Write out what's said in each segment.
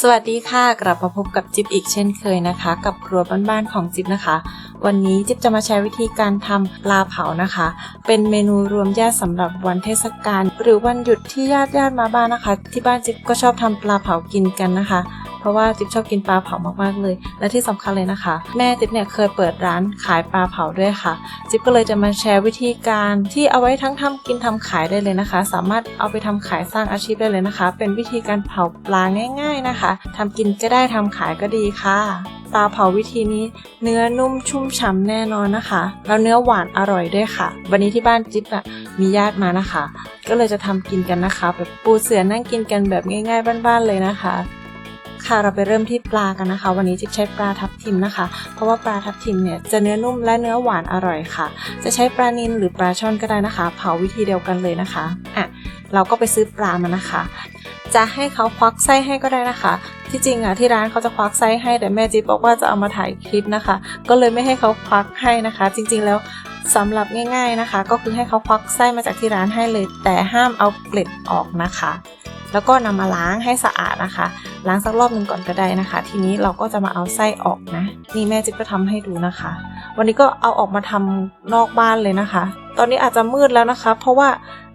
สวัสดีค่ะ กลับมาพบกับจิ๊บอีกเช่นเคยนะคะ กับครัวบ้านๆของจิ๊บนะคะ วันนี้จิ๊บจะมาแชร์วิธีการทำปลาเผานะคะ เป็นเมนูรวมญาติสำหรับวันเทศกาลหรือวันหยุดที่ญาติญาติๆมาบ้านนะคะ ที่บ้านจิ๊บก็ชอบทำปลาเผากินกันนะคะ เพราะว่าจิ๊บชอบกินปลาเผามากๆเลย และที่สำคัญเลยนะคะ แม่จิ๊บเนี่ยเคยเปิดร้านขายปลาเผาด้วยค่ะ จิ๊บก็เลยจะมาแชร์วิธีการที่เอาไว้ทั้งทำกินทำขายได้เลยนะคะ สามารถเอาไปทำขายสร้างอาชีพได้เลยนะคะ เป็นวิธีการเผาปลาง่าย ๆนะคะทำกินก็ได้ทำขายก็ดีค่ะปลาเผาวิธีนี้เนื้อนุ่มชุ่มฉ่ำแน่นอนนะคะ แล้วเนื้อหวานอร่อยด้วยค่ะ วันนี้ที่บ้านจิ๊บอะมีญาติมานะคะ ก็เลยจะทำกินกันนะคะ แบบปูเสือนั่งกินกันแบบง่าย ๆ บ้านๆเลยนะคะ ค่ะเราไปเริ่มที่ปลากันนะคะ วันนี้จิ๊บใช้ปลาทับทิมนะคะ เพราะว่าปลาทับทิมเนี่ยจะเนื้อนุ่มและเนื้อหวานอร่อยค่ะ จะใช้ปลานิลหรือปลาช่อนก็ได้นะคะ เผาวิธีเดียวกันเลยนะคะอะเราก็ไปซื้อปลามานะคะ จะให้เขาควักไส้ให้ก็ได้นะคะ ที่จริงอะที่ร้านเขาจะควักไส้ให้แต่แม่จิ๊บบอกว่าจะเอามาถ่ายคลิปนะคะ ก็เลยไม่ให้เขาควักให้นะคะ จริง ๆแล้วสำหรับง่าย ๆนะคะ ก็คือให้เขาควักไส้มาจากที่ร้านให้เลย แต่ห้ามเอาเกล็ดออกนะคะ แล้วก็นำมาล้างให้สะอาดนะคะ ล้างสักรอบหนึ่งก่อนก็ได้นะคะ ทีนี้เราก็จะมาเอาไส้ออกนะ นี่แม่จิ๊บก็ทำให้ดูนะคะ วันนี้ก็เอาออกมาทำนอกบ้านเลยนะคะ ตอนนี้อาจจะมืดแล้วนะคะ เพราะว่า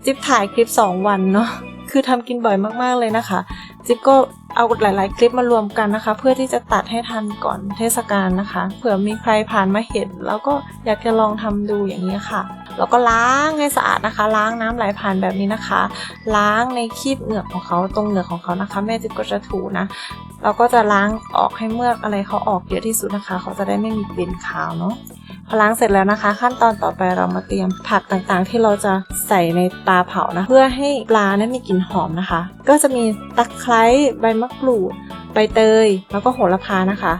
จิ๊บถ่ายคลิป 2 วันเนาะคือทำกินบ่อยมากๆเลยนะคะ จิ๊บก็เอาหลาย ๆ คลิปมารวมกันนะคะ เพื่อที่จะตัดให้ทันก่อนเทศกาลนะคะ เผื่อมีใครผ่านมาเห็น แล้วก็อยากจะลองทำดูอย่างนี้ค่ะแล้วก็ล้างให้สะอาดนะคะ ล้างน้ำไหลผ่านแบบนี้นะคะ ล้างในคีบเหงือกของเขาตรงเหงือกของเขานะคะ แม่จิ๊บก็จะถูนะเราก็จะล้างออกให้เมือกอะไรเขาออกเยอะที่สุดนะคะ เขาจะได้ไม่มีกลิ่นคาวเนาะ พอล้างเสร็จแล้วนะคะ ขั้นตอนต่อไปเรามาเตรียมผักต่างๆ ที่เราจะใส่ในปลาเผานะ เพื่อให้ปลานั้นมีกลิ่นหอมนะคะ ก็จะมีตะไคร้ใบมะกรูด ใบเตย แล้วก็โหระพานะคะ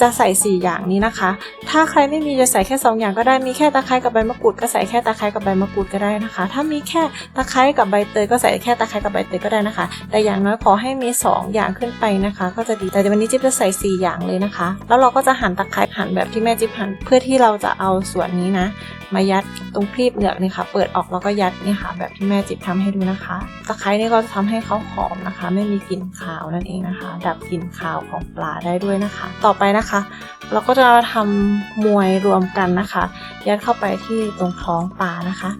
จะใส่ 4 อย่างนี้นะคะ ถ้าใครไม่มีจะใส่แค่ 2 อย่างก็ได้มีแค่ตะไคร้กับใบมะกรูดก็ใส่แค่ตะไคร้กับใบมะกรูดก็ได้นะคะ ถ้ามีแค่ตะไคร้กับใบเตยก็ใส่แค่ตะไคร้กับใบเตยก็ได้นะคะ แต่อย่างน้อยขอให้มี 2 อย่างขึ้นไปนะคะ ก็จะดีแต่วันนี้จิ๊บจะใส่ 4 อย่างเลยนะคะ แล้วเราก็จะหั่นตะไคร้หั่นแบบที่แม่จิ๊บหั่นเพื่อที่เราจะเอาส่วนนี้นะมายัดตรงครีบเหงือกนี่ค่ะ เปิดออกแล้วก็ยัดนี่ค่ะ แบบที่แม่จิ๊บทำให้ดูนะคะ ตะไคร้นี่ก็จะทำให้เขาหอมนะคะ ไม่มีกลิ่นคาวนั่นเองนะคะ ดับกลิ่นคาวของปลาได้ด้วยนะคะ ต่อไปนะคะ เราก็จะทำมวยรวมกันนะคะ ยัดเข้าไปที่ตรงท้องปลานะคะ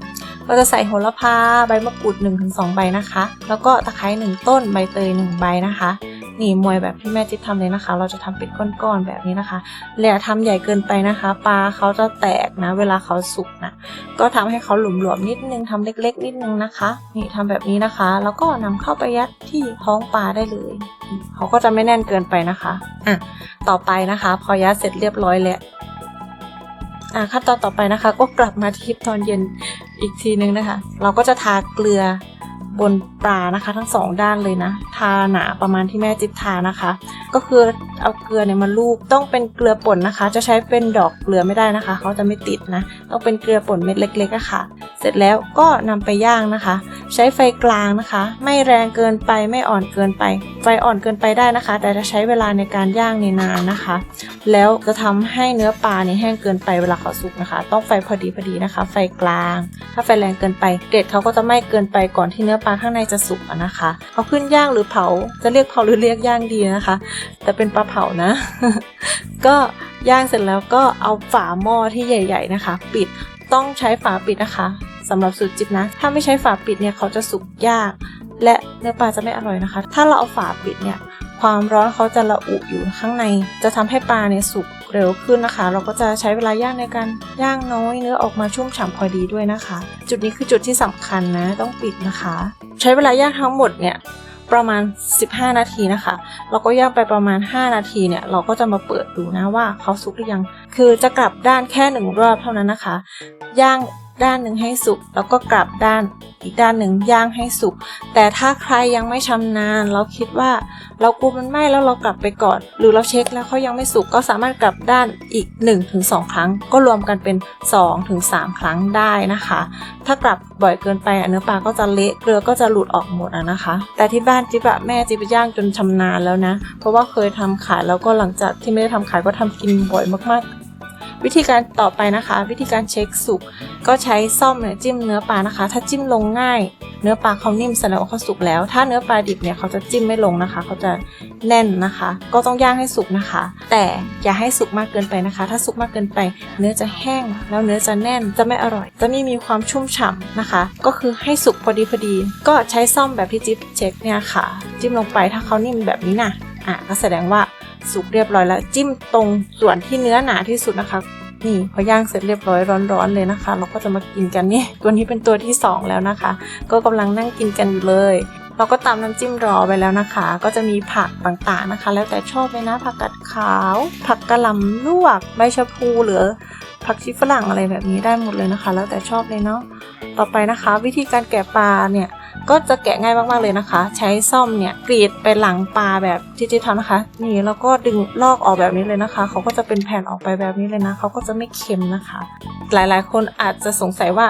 เราจะใส่โหระพาใบมะกรูด1-2ใบนะคะ แล้วก็ตะไคร้1ต้นใบเตย1ใบนะคะ นี่มวยแบบที่แม่จิ๊บทำเลยนะคะ เราจะทำเป็นก้อนๆแบบนี้นะคะอย่าทำใหญ่เกินไปนะคะ ปลาเขาจะแตกนะ เวลาเขาสุกนะก็ทำให้เขาหลวมๆนิดนึงทำเล็ก ๆ นิดนึงนะคะ นี่ทำแบบนี้นะคะ แล้วก็นำเข้าไปยัดที่ท้องปลาได้เลยเขาก็จะไม่แน่นเกินไปนะคะอะต่อไปนะคะ พอยัดเสร็จเรียบร้อยแล้วอะขั้นตอนต่อไปนะคะ ก็กลับมาที่ตอนเย็นอีกทีนึงนะคะ เราก็จะทาเกลือ บนปลานะคะทั้งสองด้านเลยนะ ทาหนาประมาณที่แม่จิ๊บทานะคะ ก็คือเอาเกลือเนี่ยมาลูบต้องเป็นเกลือป่นนะคะ จะใช้เป็นดอกเกลือไม่ได้นะคะเขาจะไม่ติดนะต้องเป็นเกลือป่นเม็ดเล็กๆอะค่ะ เสร็จแล้วก็นำไปย่างนะคะ ใช้ไฟกลางนะคะ ไม่แรงเกินไปไม่อ่อนเกินไป ไฟอ่อนเกินไปได้นะคะ แต่จะใช้เวลาในการย่างในนานนะคะ แล้วจะทำให้เนื้อปลาเนี่ยแห้งเกินไปเวลาเขาสุกนะคะ ต้องไฟพอดีพอดีนะคะ ไฟกลาง ถ้าไฟแรงเกินไปเกล็ดเขาก็จะไหม้เกินไปก่อนที่เนื้อปลาข้างในจะสุกนะคะเอาขึ้นย่างหรือเผา จะเรียกเผาหรือเรียกย่างดีนะคะ แต่เป็นปลาเผานะ ก็ย่างเสร็จแล้วก็เอาฝาหม้อที่ใหญ่ ๆนะคะ ปิดต้องใช้ฝาปิดนะคะสำหรับสูตรจิบนะ ถ้าไม่ใช้ฝาปิดเนี่ยเขาจะสุกยาก และเนื้อปลาจะไม่อร่อยนะคะ ถ้าเราเอาฝาปิดเนี่ยความร้อนเขาจะระอุอยู่ข้างใน จะทำให้ปลาเนี่ยสุก เร็วขึ้นนะคะ เราก็จะใช้เวลาย่างในการย่างน้อยเนื้อออกมาชุ่มฉ่ำพอดีด้วยนะคะ จุดนี้คือจุดที่สำคัญนะต้องปิดนะคะ ใช้เวลาย่างทั้งหมดเนี่ยประมาณ 15 นาทีนะคะ เราก็ย่างไปประมาณ 5 นาทีเนี่ย เราก็จะมาเปิดดูนะว่าเขาสุกหรือยัง คือจะกลับด้านแค่หนึ่งรอบเท่านั้นนะคะ ย่าง ด้านหนึ่งให้สุก แล้วก็กลับด้านอีกด้านหนึ่งย่างให้สุก แต่ถ้าใครยังไม่ชำนาญ เราคิดว่าเรากลัวมันไหม้แล้วเรากลับไปก่อน หรือเราเช็คแล้วเขายังไม่สุกก็สามารถกลับด้านอีก 1-2 ครั้ง ก็รวมกันเป็น 2-3 ครั้งได้นะคะ ถ้ากลับบ่อยเกินไปเนื้อปลาก็จะเละเกลือก็จะหลุดออกหมดอะนะคะ แต่ที่บ้านจิ๊บอะแม่จิ๊บย่างจนชำนาญแล้วนะ เพราะว่าเคยทำขายแล้วก็หลังจากที่ไม่ได้ทำขายก็ทำกินบ่อยมากๆ วิธีการต่อไปนะคะ วิธีการเช็คสุกก็ใช้ซ่อมเนี่ยจิ้มเนื้อปลานะคะ ถ้าจิ้มลงง่าย เนื้อปลาเขานิ่มแสดงว่าเขาสุกแล้ว ถ้าเนื้อปลาดิบเนี่ยเขาจะจิ้มไม่ลงนะคะ เขาจะแน่นนะคะ ก็ต้องย่างให้สุกนะคะ แต่อย่าให้สุกมากเกินไปนะคะ ถ้าสุกมากเกินไป เนื้อจะแห้ง แล้วเนื้อจะแน่นจะไม่อร่อย จะไม่มีความชุ่มฉ่ำนะคะ ก็คือให้สุกพอดีพอดี ก็ใช้ซ่อมแบบที่จิ๊บเช็คเนี่ยค่ะ จิ้มลงไปถ้าเขานิ่มแบบนี้นะอะก็แสดงว่า สุกเรียบร้อยแล้ว จิ้มตรงส่วนที่เนื้อหนาที่สุดนะคะ นี่พอย่างเสร็จเรียบร้อยร้อนๆเลยนะคะ เราก็จะมากินกันนี่ตัวนี้เป็นตัวที่สองแล้วนะคะ ก็กำลังนั่งกินกันอยู่เลยเราก็ตามน้ำจิ้มรอไปแล้วนะคะ ก็จะมีผักต่างๆนะคะ แล้วแต่ชอบเลยนะ ผักกาดขาว ผักกะหล่ำลวก ใบชะพูหรือผักชีฝรั่งอะไรแบบนี้ได้หมดเลยนะคะ แล้วแต่ชอบเลยเนาะ ต่อไปนะคะ วิธีการแกะปลาเนี่ย ก็จะแกะง่ายมากๆเลยนะคะ ใช้ซ่อมเนี่ยกรีดไปหลังปลาแบบที่จิ๊บทำนะคะ นี่แล้วก็ดึงลอกออกแบบนี้เลยนะคะ เขาก็จะเป็นแผ่นออกไปแบบนี้เลยนะเขาก็จะไม่เค็มนะคะ หลายๆ คนอาจจะสงสัยว่า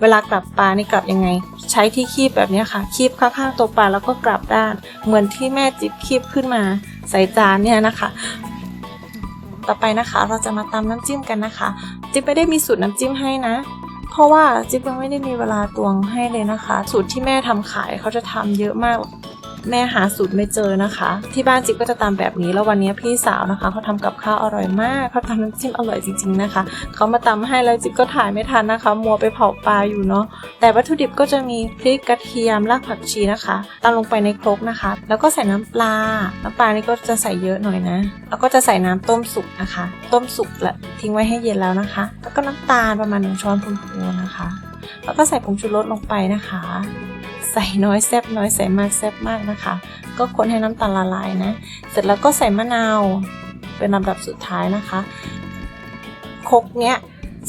เวลากลับปลานี่กลับยังไง ใช้ที่คีบแบบนี้ค่ะ คีบข้างๆตัวปลาแล้วก็กลับด้าน เหมือนที่แม่จิ๊บคีบขึ้นมาใส่จานเนี่ยนะคะต่อไปนะคะเราจะมาตำน้ำจิ้มกันนะคะ จิ๊บไม่ได้มีสูตรน้ำจิ้มให้นะ เพราะว่าจิ๊บยังไม่ได้มีเวลาตวงให้เลยนะคะ สูตรที่แม่ทำขายเขาจะทำเยอะมาก แม่หาสูตรไม่เจอนะคะ ที่บ้านจิ๊บก็จะตามแบบนี้แล้ววันนี้พี่สาวนะคะเขาทำกับข้าวอร่อยมากเขาทำน้ำจิ้มอร่อยจริงๆนะคะเขามาตำให้แล้วจิ๊บก็ถ่ายไม่ทันนะคะ มัวไปเผาปลาอยู่เนาะ แต่วัตถุดิบก็จะมีพริกกระเทียมรากผักชีนะคะตำลงไปในครกนะคะ แล้วก็ใส่น้ำปลา น้ำปลานี่ก็จะใส่เยอะหน่อยนะ แล้วก็จะใส่น้ำต้มสุกนะคะ ต้มสุกละทิ้งไว้ให้เย็นแล้วนะคะ แล้วก็น้ำตาลประมาณหนึ่งช้อนพูๆนะคะ แล้วก็ใส่ผงชูรสลงไปนะคะ ใส่น้อยแซบน้อยใส่มากแซบมากนะคะ ก็คนให้น้ำตาลละลายนะ เสร็จแล้วก็ใส่มะนาวเป็นลำดับสุดท้ายนะคะครกเนี้ย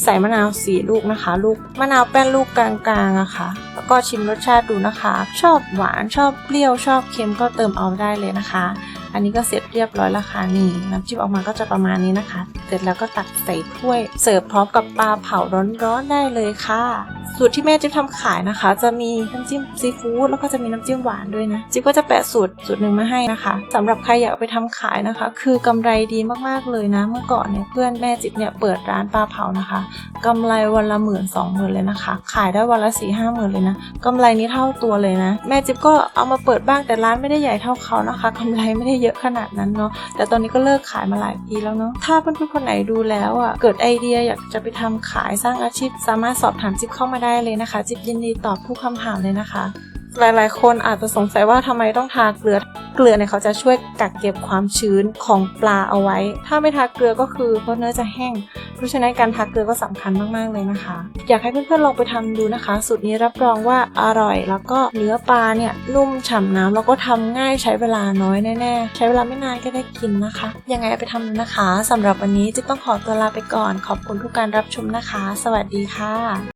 ใส่มะนาวสี่ลูกนะคะ ลูกมะนาวแป้นลูกกลางๆอะค่ะ แล้วก็ชิมรสชาติดูนะคะ ชอบหวานชอบเปรี้ยวชอบเค็มก็เติมเอาได้เลยนะคะ อันนี้ก็เสร็จเรียบร้อยแล้วค่ะนี่น้ำจิ้มออกมาก็จะประมาณนี้นะคะเสร็จแล้วก็ตักใส่ถ้วย เสิร์ฟพร้อมกับปลาเผาร้อนๆได้เลยค่ะ สูตรที่แม่จิ๊บทำขายนะคะ จะมีน้ำจิ้มซีฟู้ดแล้วก็จะมีน้ำจิ้มหวานด้วยนะจิ๊บก็จะแปะสูตรสูตรหนึ่งมาให้นะคะสำหรับใครอยากไปทำขายนะคะ คือกำไรดีมากๆเลยนะ เมื่อก่อนเนี่ยเพื่อนแม่จิ๊บเนี่ยเปิดร้านปลาเผานะคะกำไรวันละหมื่นสองหมื่นเลยนะคะ ขายได้วันละสี่ห้าหมื่นเลยนะกำไรนี้เท่าตัวเลยนะ แม่จิ๊บก็เอามาเปิดบ้างแต่ร้านไม่ได้ใหญ่เท่าเขานะคะกำไรไม่ได้เยอะขนาดนั้นเนาะแต่ตอนนี้ก็เลิกขายมาหลายปีแล้วเนาะถ้าเพื่อนๆคนไหนดูแล้วอะเกิดไอเดียอยากจะไปทำขายสร้างอาชีพ สามารถสอบถามจิ๊บเข้ามาได้เลยนะคะ จิ๊บยินดีตอบทุกคำถามเลยนะคะ หลายๆ คนอาจจะสงสัยว่าทำไมต้องทาเกลือ เกลือเนี่ยเขาจะช่วยกักเก็บความชื้นของปลาเอาไว้ ถ้าไม่ทาเกลือก็คือเพราะเนื้อจะแห้ง เพราะฉะนั้นการทาเกลือก็สำคัญมากๆเลยนะคะ อยากให้เพื่อนๆลองไปทำดูนะคะ สูตรนี้รับรองว่าอร่อย แล้วก็เนื้อปลาเนี่ยนุ่มฉ่ำน้ำแล้วก็ทำง่ายใช้เวลาน้อยแน่ๆ ใช้เวลาไม่นานก็ได้กินนะคะ ยังไงไปทำดูนะคะสำหรับวันนี้จิ๊บต้องขอตัวลาไปก่อน ขอบคุณทุกการรับชมนะคะ สวัสดีค่ะ